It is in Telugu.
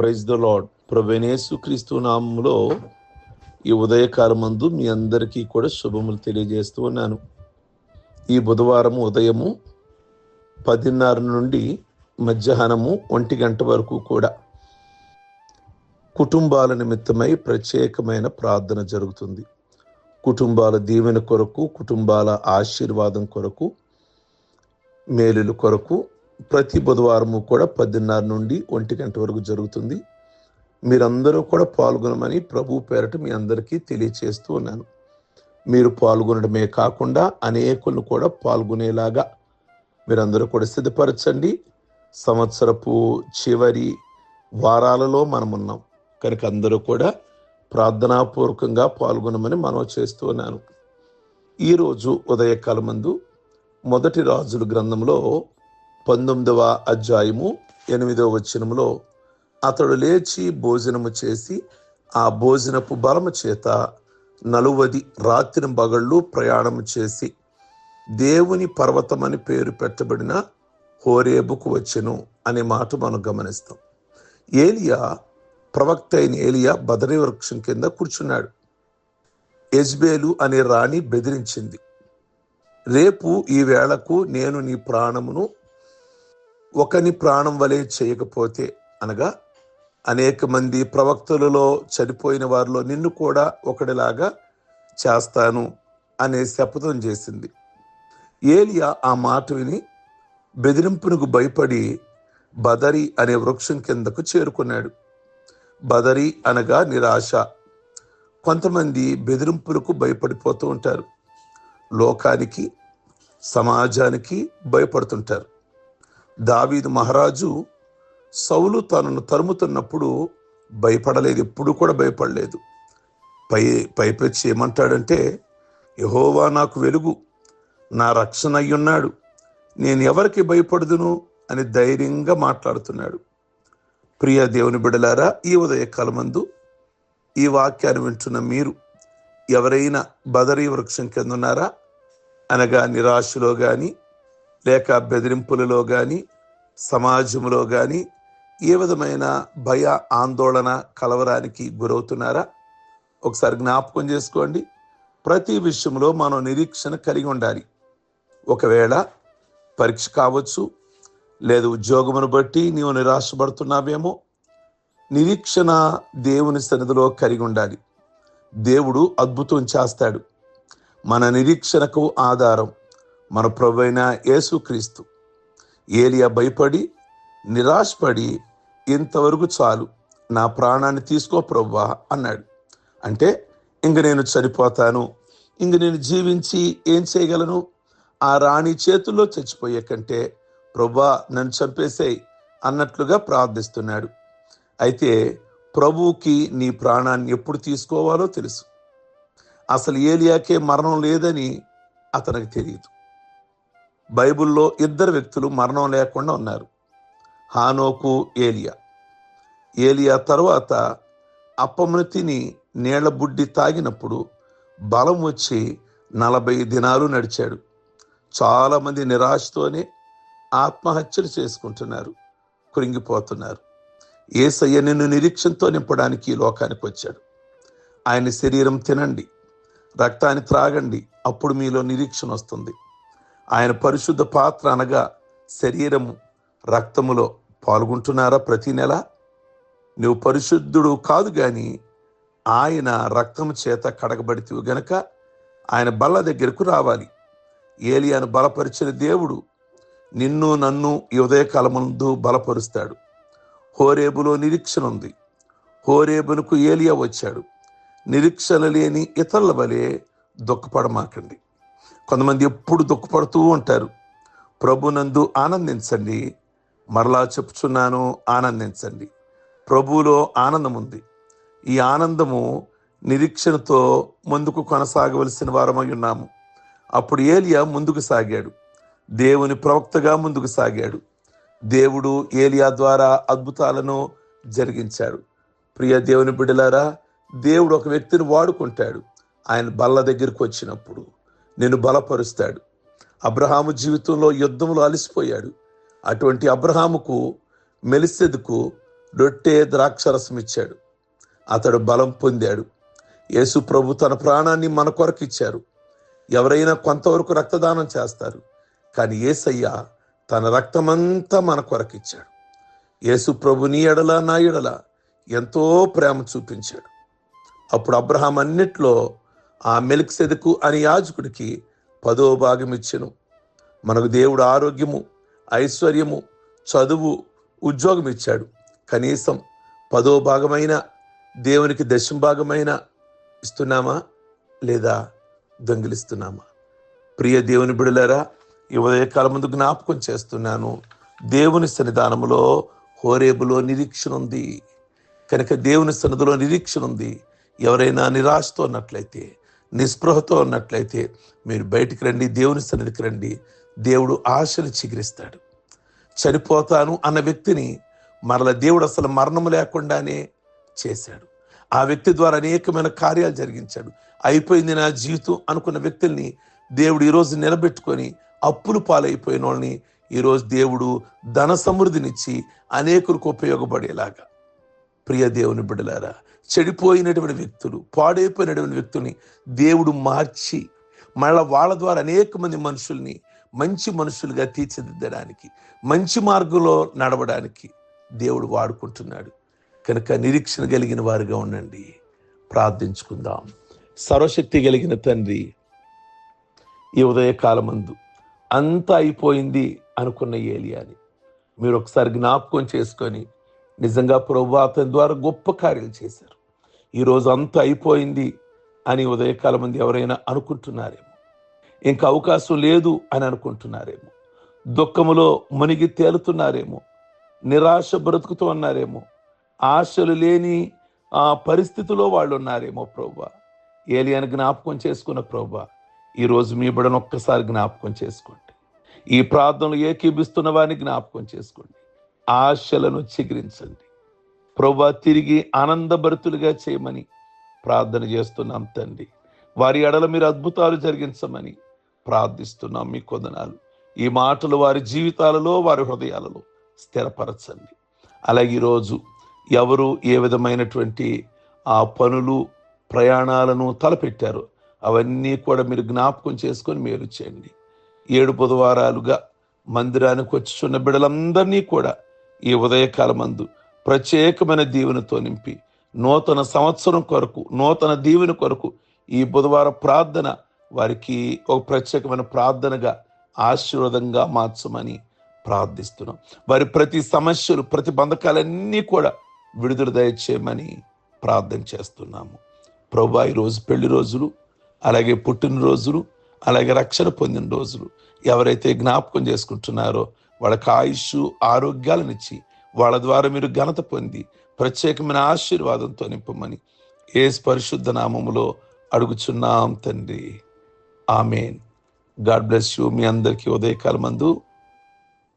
ప్రైజ్ ద లాడ్ ప్రభనేసు క్రీస్తు నామంలో ఈ ఉదయకాలమందు మీ అందరికీ కూడా శుభములు తెలియజేస్తూ ఉన్నాను. ఈ బుధవారం ఉదయము పదిన్నర నుండి మధ్యాహ్నము ఒంటి గంట వరకు కూడా కుటుంబాల నిమిత్తమై ప్రత్యేకమైన ప్రార్థన జరుగుతుంది. కుటుంబాల దీవెన కొరకు కుటుంబాల ఆశీర్వాదం కొరకు మేలుల కొరకు ప్రతి బుధవారము కూడా పదిన్నర నుండి ఒంటి గంట వరకు జరుగుతుంది. మీరందరూ కూడా పాల్గొనమని ప్రభు పేరట మీ అందరికీ తెలియచేస్తూ ఉన్నాను. మీరు పాల్గొనడమే కాకుండా అనేకులను కూడా పాల్గొనేలాగా మీరందరూ కూడా సిద్ధపరచండి. సంవత్సరపు చివరి వారాలలో మనం ఉన్నాం కనుక అందరూ కూడా ప్రార్థనాపూర్వకంగా పాల్గొనమని మనం చేస్తూ ఉన్నాను. ఈరోజు ఉదయకాలమందు మొదటి రాజుల గ్రంథంలో పంతొమ్మిదవ అధ్యాయము ఎనిమిదవ వచనంలో అతడు లేచి భోజనము చేసి ఆ భోజనపు బలము చేత నలువది రాత్రి బగళ్ళు ప్రయాణము చేసి దేవుని పర్వతమని పేరు పెట్టబడిన హోరేబుకు వచ్చెను అనే మాట మనం గమనిస్తాం. ఏలియా ప్రవక్త అయిన ఏలియా బదరి వృక్షం కింద కూర్చున్నాడు. ఎజ్బేలు అనే రాణి బెదిరించింది. రేపు ఈ వేళకు నేను నీ ప్రాణమును ఒకని ప్రాణం వలె చేయకపోతే అనగా అనేక మంది ప్రవక్తలలో చనిపోయిన వారిలో నిన్ను కూడా ఒకటిలాగా చేస్తాను అనే శపథం చేసింది. ఏలియా ఆ మాట విని బెదిరింపునకు భయపడి బదరి అనే వృక్షం కిందకు చేరుకున్నాడు. బదరి అనగా నిరాశ. కొంతమంది బెదిరింపులకు భయపడిపోతూ ఉంటారు. లోకానికి సమాజానికి భయపడుతుంటారు. దావీదు మహారాజు సౌలు తనను తరుముతున్నప్పుడు భయపడలేదు ఎప్పుడు కూడా భయపడలేదు. పై పైపెచ్చి ఏమంటాడంటే యహోవా నాకు వెలుగు నా రక్షణ అయ్యున్నాడు నేను ఎవరికి భయపడదును అని ధైర్యంగా మాట్లాడుతున్నాడు. ప్రియ దేవుని బిడలారా ఈ ఉదయకాలమందు ఈ వాక్యాన్ని వింటున్న మీరు ఎవరైనా బదరీ వృక్షం కింద ఉన్నారా? అనగా నిరాశలో కానీ లేక బెదిరింపులలో కానీ సమాజంలో కానీ ఏ విధమైన భయ ఆందోళన కలవరానికి గురవుతున్నారా? ఒకసారి జ్ఞాపకం చేసుకోండి. ప్రతి విషయంలో మనం నిరీక్షణ కలిగి ఉండాలి. ఒకవేళ పరీక్ష కావచ్చు లేదు ఉద్యోగమును బట్టి నీవు నిరాశపడుతున్నావేమో నిరీక్షణ దేవుని సన్నిధిలో కలిగి ఉండాలి. దేవుడు అద్భుతం చేస్తాడు. మన నిరీక్షణకు ఆధారం మన ప్రభు యేసుక్రీస్తు ఏలియా భయపడి నిరాశపడి ఇంతవరకు చాలు నా ప్రాణాన్ని తీసుకో ప్రవ్వా అన్నాడు. అంటే ఇంక నేను చనిపోతాను ఇంక నేను జీవించి ఏం చేయగలను? ఆ రాణి చేతుల్లో చచ్చిపోయే కంటే ప్రభా నన్ను చంపేసేయ్ అన్నట్లుగా ప్రార్థిస్తున్నాడు. అయితే ప్రభువుకి నీ ప్రాణాన్ని ఎప్పుడు తీసుకోవాలో తెలుసు. అసలు ఏలియాకే మరణం లేదని అతనికి తెలియదు. బైబిల్లో ఇద్దరు వ్యక్తులు మరణం లేకుండా ఉన్నారు. హానోకు ఏలియా. ఏలియా తర్వాత అప్పమును తిని నీళ్ళ బుడ్డి తాగినప్పుడు బలం వచ్చి నలభై దినాలు నడిచాడు. చాలామంది నిరాశతోనే ఆత్మహత్యలు చేసుకుంటున్నారు కృంగిపోతున్నారు. ఏసయ్య నిన్ను నిరీక్షణతో నింపడానికి ఈ లోకానికి వచ్చాడు. ఆయన శరీరం తినండి రక్తాన్ని త్రాగండి అప్పుడు మీలో నిరీక్షణ వస్తుంది. ఆయన పరిశుద్ధ పాత్ర అనగా శరీరము రక్తములో పాల్గొంటున్నారా ప్రతి నెల? నువ్వు పరిశుద్ధుడు కాదు గాని ఆయన రక్తము చేత కడగబడితివి గనక ఆయన బల్ల దగ్గరకు రావాలి. ఏలియాను బలపరిచిన దేవుడు నిన్ను నన్ను ఈ ఉదయకాలమందు బలపరుస్తాడు. హోరేబులో నిరీక్షణ ఉంది. హోరేబునకు ఏలియా వచ్చాడు. నిరీక్షణ లేని ఇతరుల వలె దుఃఖపడమాకండి. కొంతమంది ఎప్పుడు దుఃఖపడుతూ ఉంటారు. ప్రభునందు ఆనందించండి. మరలా చెప్తున్నాను ఆనందించండి. ప్రభువులో ఆనందం ఉంది ఈ ఆనందము నిరీక్షణతో ముందుకు కొనసాగవలసిన వారమై ఉన్నాము. అప్పుడు ఏలియా ముందుకు సాగాడు. దేవుని ప్రవక్తగా ముందుకు సాగాడు. దేవుడు ఏలియా ద్వారా అద్భుతాలను జరిగించాడు. ప్రియ దేవుని బిడ్డలారా దేవుడు ఒక వ్యక్తిని వాడుకుంటాడు. ఆయన బల్ల దగ్గరికి వచ్చినప్పుడు నేను బలపరుస్తాడు. అబ్రహాము జీవితంలో యుద్ధంలో అలసిపోయాడు. అటువంటి అబ్రహాముకు మెలిసెదుకు రొట్టె ద్రాక్షరసం ఇచ్చాడు. అతడు బలం పొందాడు. యేసు ప్రభు తన ప్రాణాన్ని మన కొరకు ఇచ్చారు. ఎవరైనా కొంతవరకు రక్తదానం చేస్తారు. కానీ ఏసయ్య తన రక్తమంతా మన కొరకు ఇచ్చాడు. యేసు ప్రభుని ఎడల నా ఎడల ఎంతో ప్రేమ చూపించాడు. అప్పుడు అబ్రహాం అన్నిట్లో ఆ మెలిక్ సెదుకు అని యాజకుడికి పదో భాగం ఇచ్చెను. మనకు దేవుడు ఆరోగ్యము ఐశ్వర్యము చదువు ఉద్యోగం ఇచ్చాడు. కనీసం పదో భాగమైన దేవునికి దశంభాగమైన ఇస్తున్నామా లేదా దొంగిలిస్తున్నామా? ప్రియ దేవుని బిడలరా ఈ ఉదయకాలం ముందు జ్ఞాపకం చేస్తున్నాను. దేవుని సన్నిధానంలో హోరేబులో నిరీక్షణ ఉంది. కనుక దేవుని సన్నిధిలో నిరీక్షణ ఉంది. ఎవరైనా నిరాశతో ఉన్నట్లయితే నిస్పృహతో ఉన్నట్లయితే మీరు బయటికి రండి దేవుని సన్నిధికి రండి. దేవుడు ఆశలు చిగురిస్తాడు. చనిపోతాను అన్న వ్యక్తిని మరల దేవుడు అసలు మరణము లేకుండానే చేశాడు. ఆ వ్యక్తి ద్వారా అనేకమైన కార్యాలు జరిగించాడు. అయిపోయింది నా జీవితం అనుకున్న వ్యక్తుల్ని దేవుడు ఈరోజు నిలబెట్టుకొని అప్పులు పాలైపోయిన వాళ్ళని ఈరోజు దేవుడు ధన సమృద్ధినిచ్చి అనేకులకు ఉపయోగపడేలాగా ప్రియ దేవుని బిడ్డలారా చెడిపోయినటువంటి వ్యక్తులు పాడైపోయినటువంటి వ్యక్తుల్ని దేవుడు మార్చి మళ్ళా వాళ్ళ ద్వారా అనేక మంది మనుషుల్ని మంచి మనుషులుగా తీర్చిదిద్దడానికి మంచి మార్గంలో నడవడానికి దేవుడు వాడుకుంటున్నాడు. కనుక నిరీక్షణ కలిగిన వారుగా ఉండండి. ప్రార్థించుకుందాం. సర్వశక్తి కలిగిన తండ్రి ఈ ఉదయకాలమందు అంతా అయిపోయింది అనుకున్న ఏలియాని మీరు ఒకసారి జ్ఞాపకం చేసుకొని నిజంగా ప్రభు అతని ద్వారా గొప్ప కార్యాలు చేశారు. ఈరోజు అంతా అయిపోయింది అని ఉదయకాల మంది ఎవరైనా అనుకుంటున్నారేమో. ఇంకా అవకాశం లేదు అని అనుకుంటున్నారేమో. దుఃఖములో మునిగి తేలుతున్నారేమో. నిరాశ బ్రతుకుతూ ఉన్నారేమో. ఆశలు లేని ఆ పరిస్థితిలో వాళ్ళు ఉన్నారేమో ప్రభా. ఏలియాని జ్ఞాపకం చేసుకున్న ప్రభా ఈరోజు మీ బిడను ఒక్కసారి జ్ఞాపకం చేసుకోండి. ఈ ప్రార్థనలు ఏకీభిస్తున్న వారిని జ్ఞాపకం చేసుకోండి. ఆశలను చిగురించండి. ప్రభు తిరిగి ఆనందభరితులుగా చేయమని ప్రార్థన చేస్తున్నాం తండ్రి. వారి ఎడల మీరు అద్భుతాలు జరిగించమని ప్రార్థిస్తున్నాం మీ కొందనాలు. ఈ మాటలు వారి జీవితాలలో వారి హృదయాలలో స్థిరపరచండి. అలాగే ఈరోజు ఎవరు ఏ విధమైనటువంటి ఆ పనులు ప్రయాణాలను తలపెట్టారు అవన్నీ కూడా మీరు జ్ఞాపకం చేసుకొని మేలు చేయండి. ఏడు బుధవారాలుగా మందిరానికి వచ్చుచున్న బిడలందరినీ కూడా ఈ ఉదయకాలమందు ప్రత్యేకమైన దీవెనతో నింపి నూతన సంవత్సరం కొరకు నూతన దీవెన కొరకు ఈ బుధవార ప్రార్థన వారికి ఒక ప్రత్యేకమైన ప్రార్థనగా ఆశీర్వాదంగా మార్చమని ప్రార్థిస్తున్నాం. వారి ప్రతి సమస్యలు ప్రతి బంధకాలన్నీ కూడా విడుదల దయచేయమని ప్రార్థన చేస్తున్నాము. ప్రభా ఈరోజు రోజు పెళ్ళి రోజులు అలాగే పుట్టినరోజులు అలాగే రక్షణ పొందిన రోజులు ఎవరైతే జ్ఞాపకం చేసుకుంటున్నారో వాళ్ళకి ఆయుష్ ఆరోగ్యాలనిచ్చి వాళ్ళ ద్వారా మీరు ఘనత పొంది ప్రత్యేకమైన ఆశీర్వాదంతో నింపమని ఏ పరిశుద్ధ నామములో అడుగుచున్నాం తండ్రి. ఆమెన్. God bless you. మీ అందరికీ ఉదయకాలమందు